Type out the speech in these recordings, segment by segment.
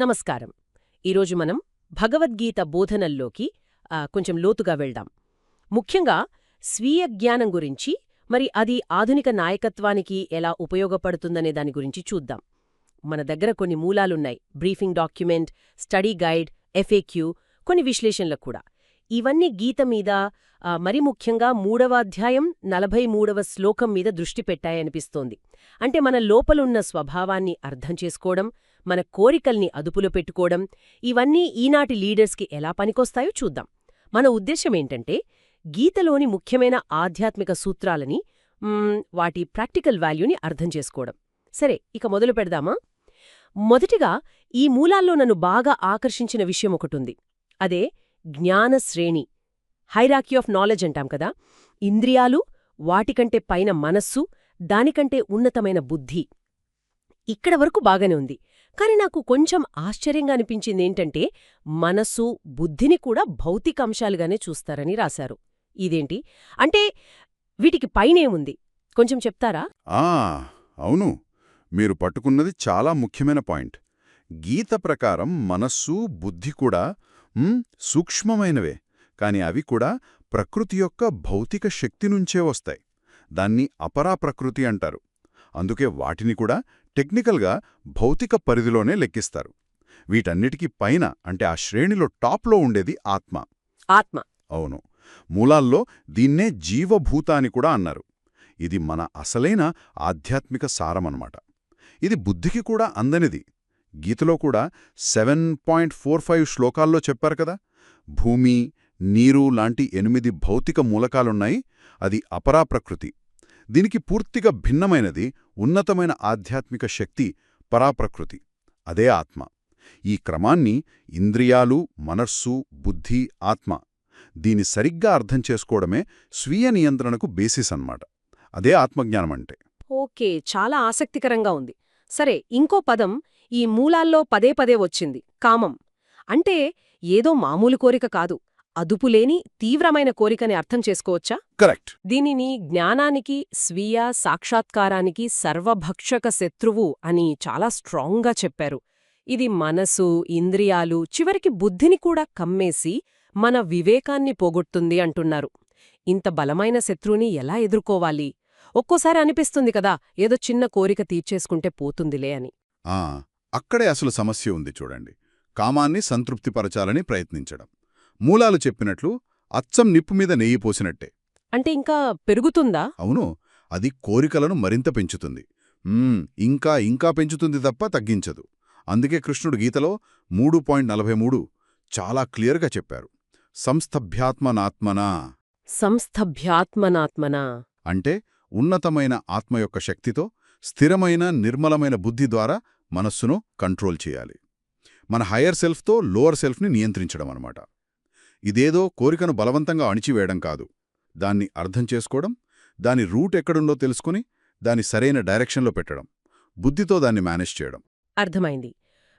నమస్కారం. ఈరోజు మనం భగవద్గీత బోధనల్లోకి కొంచెం లోతుగా వెళ్దాం. ముఖ్యంగా స్వీయ జ్ఞానం గురించి మరి అది ఆధునిక నాయకత్వానికి ఎలా ఉపయోగపడుతుందనే దాని గురించి చూద్దాం. మన దగ్గర కొన్ని మూలాలున్నాయి. Briefing document study guide FAQ కొన్ని విశ్లేషణలకు కూడా. ఇవన్నీ గీత మీద మరి ముఖ్యంగా మూడవ అధ్యాయం నలభై మూడవ శ్లోకం మీద దృష్టి పెట్టాయనిపిస్తోంది. అంటే మన లోపలున్న స్వభావాన్ని అర్థం చేసుకోవడం మన కోరికల్ని అదుపులో పెట్టుకోవడం ఇవన్నీ ఈనాటి లీడర్స్కి ఎలా పనికొస్తాయో చూద్దాం. మన ఉద్దేశమేంటంటే గీతలోని ముఖ్యమైన ఆధ్యాత్మిక సూత్రాలని వాటి ప్రాక్టికల్ వాల్యూని అర్థం చేసుకోవడం. సరే ఇక మొదలు పెడదామా? మొదటిగా ఈ మూలాల్లో నన్ను బాగా ఆకర్షించిన విషయం ఒకటుంది. అదే జ్ఞాన శ్రేణి హైరాకీ ఆఫ్ నాలెడ్జ్ అంటాం కదా. ఇంద్రియాలు వాటికంటే పైన మనస్సు దానికంటే ఉన్నతమైన బుద్ధి. ఇక్కడ వరకు బాగానే ఉంది. కానీ నాకు కొంచెం ఆశ్చర్యంగా అనిపించిందేంటంటే మనస్సు బుద్ధిని కూడా భౌతిక అంశాలుగానే చూస్తారని రాశారు. ఇదేంటి? అంటే వీటికి పైనేముంది? కొంచెం చెప్తారా? ఆ అవును. మీరు పట్టుకున్నది చాలా ముఖ్యమైన పాయింట్. గీత ప్రకారం మనస్సు బుద్ధి కూడా సూక్ష్మమైనవే. కాని అవి కూడా ప్రకృతి యొక్క భౌతిక శక్తి నుంచే వస్తాయి. దాన్ని అపరా ప్రకృతి అంటారు. అందుకే వాటిని కూడా టెక్నికల్గా భౌతిక పరిధిలోనే లెక్కిస్తారు. వీటన్నిటికీ పైన అంటే ఆ శ్రేణిలో టాప్లో ఉండేది ఆత్మ. ఆత్మ. అవును. మూలాల్లో దీన్నే జీవభూత అని కూడా అన్నారు. ఇది మన అసలైన ఆధ్యాత్మిక సారమన్నమాట. ఇది బుద్ధికి కూడా అందనిది. గీతలో కూడా సెవెన్ పాయింట్ ఫోర్ ఫైవ్ శ్లోకాల్లో చెప్పారు కదా? భూమి నీరు లాంటి ఎనిమిది భౌతిక మూలకాలున్నాయి. అది అపరా ప్రకృతి దీనికి పూర్తిగా భిన్నమైనది ఉన్నతమైన ఆధ్యాత్మిక శక్తి పరాప్రకృతి అదే ఆత్మ. ఈ క్రమాన్ని ఇంద్రియాలు మనస్సు బుద్ధి ఆత్మ దీని సరిగ్గా అర్థం చేసుకోవడమే స్వీయ నియంత్రణకు బేసిస్ అన్నమాట. అదే ఆత్మజ్ఞానం అంటే ఓకే చాలా ఆసక్తికరంగా ఉంది. సరే ఇంకో పదం ఈ మూలాల్లో పదే పదే వచ్చింది కామం. అంటే ఏదో మామూలు కోరిక కాదు. అదుపులేని తీవ్రమైన కోరికని అర్థం చేసుకోవచ్చా? కరెక్ట్. దీనిని జ్ఞానానికి స్వీయ సాక్షాత్కారానికి సర్వభక్షక శత్రువు అని చాలా స్ట్రాంగ్గా చెప్పారు. ఇది మనసు ఇంద్రియాలు చివరికి బుద్ధిని కూడా కమ్మేసి మన వివేకాన్ని పోగొడుతుంది అంటున్నారు. ఇంత బలమైన శత్రువుని ఎలా ఎదుర్కోవాలి? ఒక్కోసారి అనిపిస్తుంది కదా ఏదో చిన్న కోరిక తీర్చేసుకుంటే పోతుందిలే అని. ఆ అక్కడే అసలు సమస్య ఉంది చూడండి. కామాన్ని సంతృప్తిపరచాలని ప్రయత్నించడం. మూలాలు చెప్పినట్లు అచ్చం నిప్పు మీద నెయ్యి పోసినట్టే. అంటే ఇంకా పెరుగుతుందా? అవును అది కోరికలను మరింత పెంచుతుంది. ఇంకా ఇంకా పెంచుతుంది తప్ప తగ్గించదు. అందుకే కృష్ణుడు గీతలో మూడు పాయింట్ నలభై మూడు చాలా క్లియర్గా చెప్పారు. సంస్థభ్యాత్మనాత్మనా? సంస్థభ్యాత్మనాత్మనా? అంటే ఉన్నతమైన ఆత్మ యొక్క శక్తితో స్థిరమైన నిర్మలమైన బుద్ధి ద్వారా మనస్సును కంట్రోల్ చేయాలి. మన హయ్యర్ సెల్ఫ్తో లోవర్ సెల్ఫ్ని నియంత్రించడం అనమాట ఇదేదో కోరికను బలవంతంగా అణిచివేయడం కాదు. దాన్ని అర్థం చేసుకోవడం దాని రూట్ ఎక్కడుందో తెలుసుకుని దాని సరైన డైరెక్షన్లో పెట్టడం బుద్ధితో దాన్ని మేనేజ్ చేయడం. అర్థమైంది.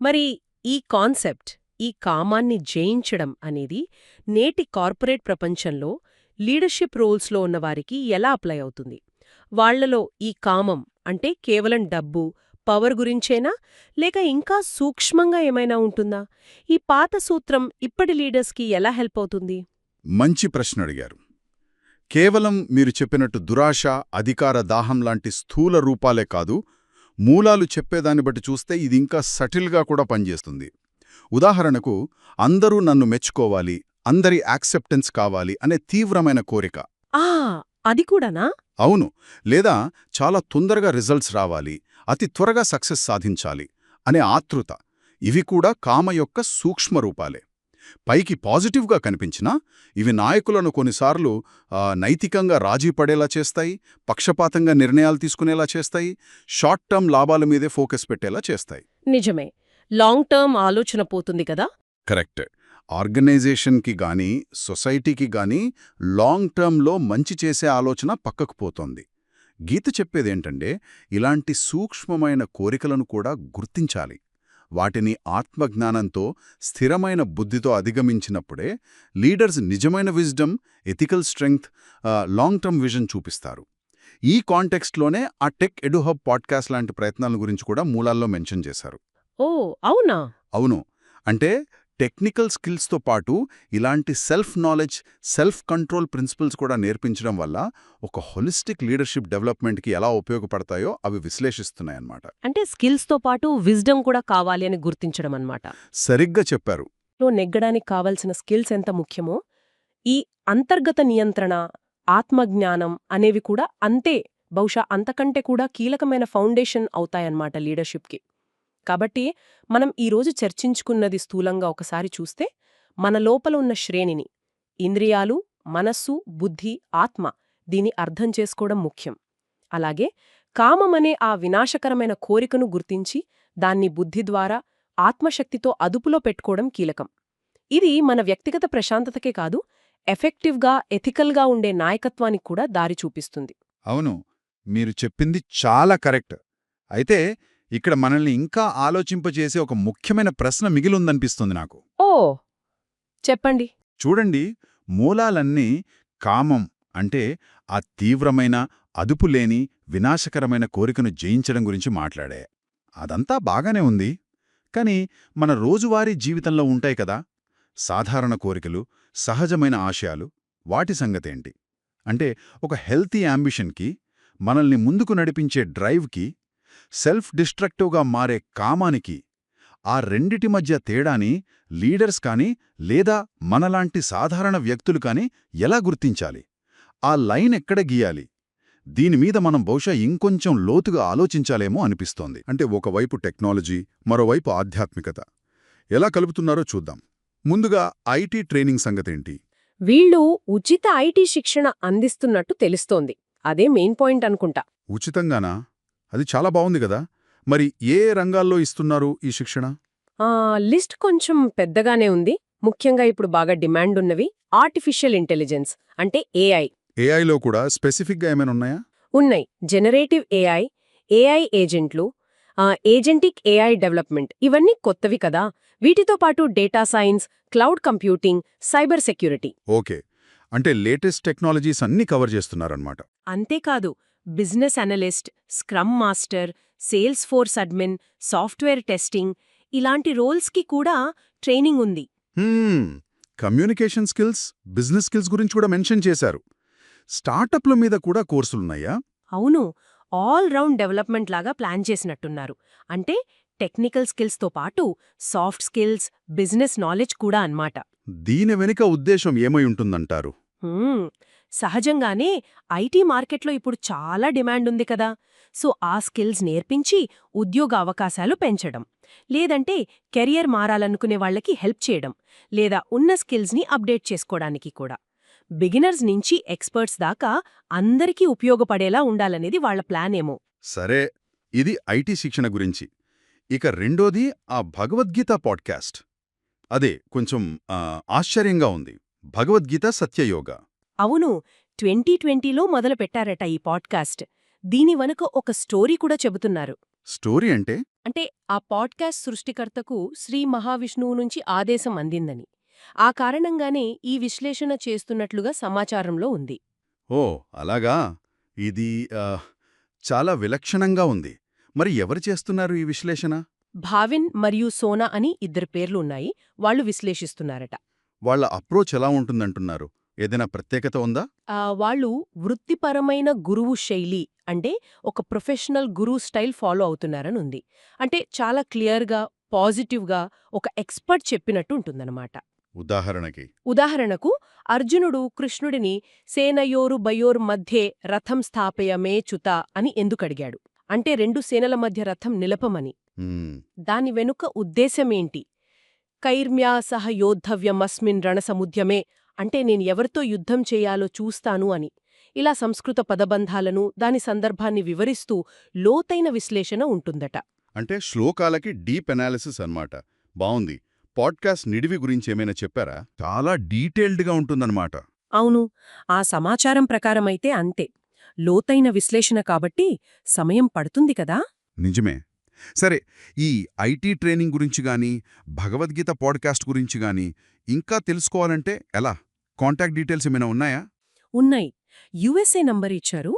మరి ఈ కాన్సెప్ట్ ఈ కామాన్ని జయించడం అనేది నేటి కార్పొరేట్ ప్రపంచంలో లీడర్షిప్ రోల్స్లో ఉన్నవారికి ఎలా అప్లై అవుతుంది? వాళ్ళలో ఈ కామం అంటే కేవలం డబ్బు పవర్ గురించేనా? లేక ఇంకా సూక్ష్మంగా ఏమైనా ఉంటుందా? ఈ పాత సూత్రం ఇప్పటి లీడర్స్కి ఎలా హెల్ప్ అవుతుంది? మంచి ప్రశ్న అడిగారు. కేవలం మీరు చెప్పినట్టు దురాశ అధికార దాహం లాంటి స్థూల రూపాలే కాదు మూలాలు చెప్పేదాన్ని బట్టి చూస్తే ఇది ఇంకా సటిల్గా కూడా పనిచేస్తుంది. ఉదాహరణకు అందరూ నన్ను మెచ్చుకోవాలి అందరి యాక్సెప్టెన్స్ కావాలి అనే తీవ్రమైన కోరిక. ఆ! అది కూడానా? అవును. లేదా చాలా తొందరగా రిజల్ట్స్ రావాలి అతి త్వరగా సక్సెస్ సాధించాలి అనే ఆతృత ఇవి కూడా కామ యొక్క సూక్ష్మ రూపాలే. పైకి పాజిటివ్గా కనిపించినా ఇవి నాయకులను కొన్నిసార్లు నైతికంగా రాజీ పడేలా చేస్తాయి పక్షపాతంగా నిర్ణయాలు తీసుకునేలా చేస్తాయి షార్ట్ టర్మ్ లాభాల మీదే ఫోకస్ పెట్టేలా చేస్తాయి. నిజమే. లాంగ్ టర్మ్ ఆలోచన పోతుంది కదా? కరెక్ట్. ఆర్గనైజేషన్కి గాని సొసైటీకి గాని లాంగ్ టర్మ్లో మంచి చేసే ఆలోచన పక్కకు పోతోంది. గీత చెప్పేదేంటంటే ఇలాంటి సూక్ష్మమైన కోరికలను కూడా గుర్తించాలి. వాటిని ఆత్మజ్ఞానంతో స్థిరమైన బుద్ధితో అధిగమించినప్పుడే లీడర్స్ నిజమైన wisdom ethical strength long term vision చూపిస్తారు. ఈ కాంటెక్స్ట్లోనే ఆ టెక్ ఎడుహబ్ పాడ్కాస్ట్ లాంటి ప్రయత్నాల గురించి కూడా మూలాల్లో మెన్షన్ చేశారు. ఓ అవునా? అవును. అంటే టెక్నికల్ స్కిల్స్తో పాటు ఇలాంటి self knowledge self control principles కూడా నేర్పించడం వల్ల ఒక హొలిస్టిక్ లీడర్షిప్ డెవలప్మెంట్కి ఎలా ఉపయోగపడతాయో అవి విశ్లేషిస్తున్నాయన్నమాట. అంటే స్కిల్స్తో పాటు విజ్డమ్ కూడా కావాలి అని గుర్తించడం అన్నమాట. సరిగ్గా చెప్పారు. నెగ్గడానికి కావలసిన స్కిల్స్ ఎంత ముఖ్యమో ఈ అంతర్గత నియంత్రణ ఆత్మజ్ఞానం అనేవి కూడా అంతే బహుశా అంతకంటే కూడా కీలకమైన ఫౌండేషన్ అవుతాయన్నమాట లీడర్షిప్కి కాబట్టి మనం ఈరోజు చర్చించుకున్నది స్థూలంగా ఒకసారి చూస్తే మన లోపల ఉన్న శ్రేణిని ఇంద్రియాలు మనస్సు బుద్ధి ఆత్మ దీని అర్థం చేసుకోవడం ముఖ్యం. అలాగే కామమనే ఆ వినాశకరమైన కోరికను గుర్తించి దాన్ని బుద్ధి ద్వారా ఆత్మశక్తితో అదుపులో పెట్టుకోవడం కీలకం. ఇది మన వ్యక్తిగత ప్రశాంతతకే కాదు ఎఫెక్టివ్గా ఎథికల్గా ఉండే నాయకత్వానికి కూడా దారి చూపిస్తుంది. అవును మీరు చెప్పింది చాలా కరెక్ట్. అయితే ఇక్కడ మనల్ని ఇంకా ఆలోచింపజేసే ఒక ముఖ్యమైన ప్రశ్న మిగిలుందనిపిస్తుంది నాకు. ఓ చెప్పండి. చూడండి మూలాలన్నీ కామం అంటే ఆ తీవ్రమైన అదుపులేని వినాశకరమైన కోరికను జయించడం గురించి మాట్లాడే. అదంతా బాగానే ఉంది. కాని మన రోజువారీ జీవితంలో ఉంటాయి కదా సాధారణ కోరికలు సహజమైన ఆశయాలు వాటి సంగతేంటి? అంటే ఒక హెల్తీ యాంబిషన్కి మనల్ని ముందుకు నడిపించే డ్రైవ్కి సెల్ఫ్ డిస్ట్రక్టివ్గా మారే కామానికి ఆ రెండిటి మధ్య తేడాని లీడర్స్ కాని లేదా మనలాంటి సాధారణ వ్యక్తులు కాని ఎలా గుర్తించాలి? ఆ లైన్ ఎక్కడ గీయాలి? దీనిమీద మనం బహుశా ఇంకొంచెం లోతుగా ఆలోచించాలేమో అనిపిస్తోంది. అంటే ఒకవైపు టెక్నాలజీ మరోవైపు ఆధ్యాత్మికత. ఎలా కలుపుతున్నారో చూద్దాం. ముందుగా ఐటీ ట్రైనింగ్ సంగతేంటి? వీళ్ళు ఉచిత ఐటీ శిక్షణ అందిస్తున్నట్టు తెలుస్తోంది. అదే మెయిన్ పాయింట్ అనుకుంటా. ఉచితంగానా? అది చాలా బావుంది కదా. మరి ఏ రంగాల్లో ఇస్తున్నారు ఈ శిక్షణ? ఆ లిస్ట్ కొంచెం పెద్దగానే ఉంది. ముఖ్యంగా ఇప్పుడు బాగా డిమాండ్ ఉన్నవి ఆర్టిఫిషియల్ ఇంటెలిజెన్స్ అంటే ఏఐ. ఏఐలో కూడా స్పెసిఫిక్గా ఏమైనా ఉన్నాయా? ఉన్నాయి. జనరేటివ్ ఏఐ ఏఐ ఏజెంట్లు ఆ, ఏజెంటిక్ ఏఐ డెవలప్మెంట్ ఇవన్నీ కొత్తవి కదా. వీటితో పాటు data science cloud computing cyber security. Okay. అంటే లేటెస్ట్ టెక్నాలజీస్ అన్నీ కవర్ చేస్తున్నారన్నమాట. అంతేకాదు business analyst scrum master Salesforce admin software testing ఇలాంటి రోల్స్కి కూడా ట్రైనింగ్ ఉంది. హ్మ్, కమ్యూనికేషన్ స్కిల్స్ బిజినెస్ స్కిల్స్ గురించి కూడా మెన్షన్ చేశారు. స్టార్టప్ల మీద కూడా కోర్సులున్నాయా? అవును. ఆల్ రౌండ్ డెవలప్మెంట్ లాగా ప్లాన్ చేసినట్టున్నారు. అంటే టెక్నికల్ స్కిల్స్తో పాటు సాఫ్ట్ స్కిల్స్ బిజినెస్ నాలెడ్జ్ కూడా అన్నమాట. దీని వెనుక ఉద్దేశం ఏమై ఉంటుందంటారు? సహజంగానే ఐటీ మార్కెట్లో ఇప్పుడు చాలా డిమాండ్ ఉంది కదా. సో ఆ స్కిల్స్ నేర్పించి ఉద్యోగ అవకాశాలు పెంచడం. లేదంటే కెరియర్ మారాలనుకునే వాళ్ళకి హెల్ప్ చేయడం. లేదా ఉన్న స్కిల్స్ని అప్డేట్ చేసుకోవడానికి కూడా. బిగినర్స్ నుంచి ఎక్స్పర్ట్స్ దాకా అందరికీ ఉపయోగపడేలా ఉండాలనేది వాళ్ళ ప్లాన్ ఏమో సరే ఇది ఐటీ శిక్షణ గురించి. ఇక రెండోది ఆ భగవద్గీత పాడ్కాస్ట్. అదే కొంచెం ఆశ్చర్యంగా ఉంది. భగవద్గీత సత్యయోగ. అవును ట్వంటీ ట్వంటీలో మొదలు పెట్టారట ఈ పాడ్కాస్ట్. దీని వెనుక ఒక స్టోరీ కూడా చెబుతున్నారు. స్టోరీ అంటే? అంటే ఆ పాడ్కాస్ట్ సృష్టికర్తకు శ్రీ మహావిష్ణువు నుంచి ఆదేశం అందిందని. ఆ కారణంగానే ఈ విశ్లేషణ చేస్తున్నట్లుగా సమాచారంలో ఉంది. ఓ అలాగా? ఇది చాలా విలక్షణంగా ఉంది. మరి ఎవరు చేస్తున్నారు ఈ విశ్లేషణ? భావిన్ మరియు సోనా అని ఇద్దరు పేర్లు ఉన్నాయి. వాళ్ళు విశ్లేషిస్తున్నారట. వాళ్ళ అప్రోచ్ ఎలా ఉంటుందంటున్నారు? ఏదైనా ప్రత్యేకత ఉందా? వాళ్ళు వృత్తిపరమైన గురువు శైలి అంటే ఒక ప్రొఫెషనల్ గురువు స్టైల్ ఫాలో అవుతున్నారని ఉంది. అంటే చాలా క్లియర్గా పాజిటివ్గా ఒక ఎక్స్పర్ట్ చెప్పినట్టు ఉంటుందన్నమాట. ఉదాహరణకి? ఉదాహరణకు అర్జునుడు కృష్ణుడిని సేనయోరు బయోర్ మధ్యే రథం స్థాపయ మే చుత అని ఎందుకడిగాడు అంటే రెండు సేనల మధ్య రథం నిలపమని. దాని వెనుక ఉద్దేశమేంటి కైర్మ్యా సహ యోద్ధవ్యమస్మిన్ రణసముద్యమే అంటే నేను ఎవరితో యుద్ధం చేయాలో చూస్తాను అని. ఇలా సంస్కృత పదబంధాలను దాని సందర్భాన్ని వివరిస్తూ లోతైన విశ్లేషణ ఉంటుందట. అంటే శ్లోకాలకి డీప్ అనాలిసిస్ అన్నమాట. బావుంది. పాడ్కాస్ట్ నిడివి గురించి ఏమైనా చెప్పారా? చాలా డీటెయిల్డ్గా ఉంటుందన్నమాట. అవును. ఆ సమాచారం ప్రకారమైతే అంతే. లోతైన విశ్లేషణ కాబట్టి సమయం పడుతుంది కదా? నిజమే. సరే ఈ ఐటీ ట్రైనింగ్ గురించి గాని భగవద్గీత పాడ్కాస్ట్ గురించి గాని ఇంకా తెలుసుకోవాలంటే ఎలా? కాంటాక్ట్ డీటెయిల్స్ ఏమైనా ఉన్నాయా? ఉన్నాయి. యుఎస్ఏ నంబర్ ఇచ్చారు.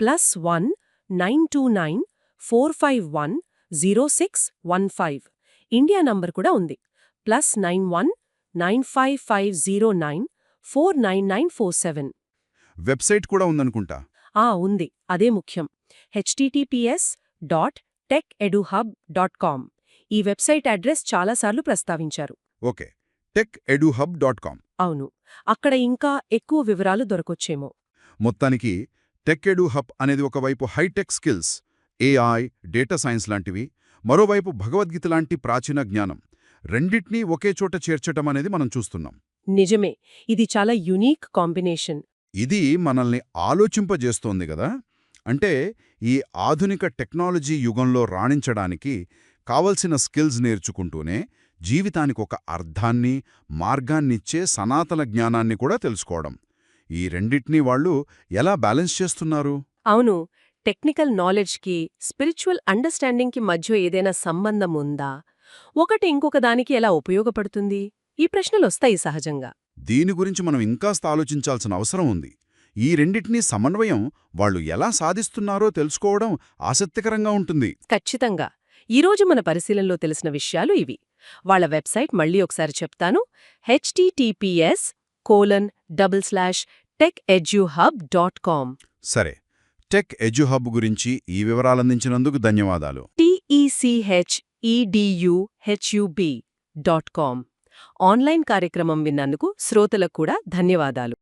Plus one nine two nine four five one zero six one five. India number కూడా ఉంది. Plus nine one nine five five zero nine four nine nine four seven. Website కూడా ఉందనుకుంటా? ఆ ఉంది. అదే ముఖ్యం. HTTPS dot tech eduhub dot com. ఈ website address చాలాసార్లు ప్రస్తావించారు. Okay. Tech eduhub dot com. అవును. అక్కడ ఇంకా ఎక్కువ వివరాలు దొరకొచ్చేమో. మొత్తానికి టెక్ ఎడు హబ్ అనేది ఒకవైపు hitech skills AI data science లాంటివి మరోవైపు భగవద్గీత లాంటి ప్రాచీన జ్ఞానం. రెండిట్నీ ఒకే చోట చేర్చటం అనేది మనం చూస్తున్నాం. నిజమే. ఇది చాలా యునీక్ కాంబినేషన్. ఇది మనల్ని ఆలోచింపజేస్తోంది గదా. అంటే ఈ ఆధునిక టెక్నాలజీ యుగంలో రాణించడానికి కావలసిన స్కిల్స్ నేర్చుకుంటూనే జీవితానికి ఒక అర్థాన్ని మార్గాన్నిచ్చే సనాతన జ్ఞానాన్ని కూడా తెలుసుకోవడం. ఈ రెండిట్నీ వాళ్ళు ఎలా బ్యాలెన్స్ చేస్తున్నారు? అవును. టెక్నికల్ నాలెడ్జ్కి స్పిరిచువల్ అండర్స్టాండింగ్కి మధ్య ఏదైనా సంబంధం ఉందా? ఒకటి ఇంకొక దానికి ఎలా ఉపయోగపడుతుంది? ఈ ప్రశ్నలొస్తాయి సహజంగా. దీని గురించి మనం ఇంకాస్త ఆలోచించాల్సిన అవసరం ఉంది. ఈ రెండిటినీ సమన్వయం వాళ్ళు ఎలా సాధిస్తున్నారో తెలుసుకోవడం ఆసక్తికరంగా ఉంటుంది. ఖచ్చితంగా. ఈరోజు మన పరిశీలనలో తెలిసిన విషయాలు ఇవి. వాళ్ళ వెబ్సైట్ మళ్ళీ ఒకసారి చెప్తాను. HTTPS colon double slash tech eduhub dot com. సరే. టెక్ ఎడ్యుహబ్ గురించి ఈ వివరాలందించినందుకు ధన్యవాదాలు. టిఈసిహెచ్ఈడియుహెచ్యుబి డాట్ కామ్. ఆన్లైన్ కార్యక్రమం విన్నందుకు శ్రోతలకు కూడా ధన్యవాదాలు.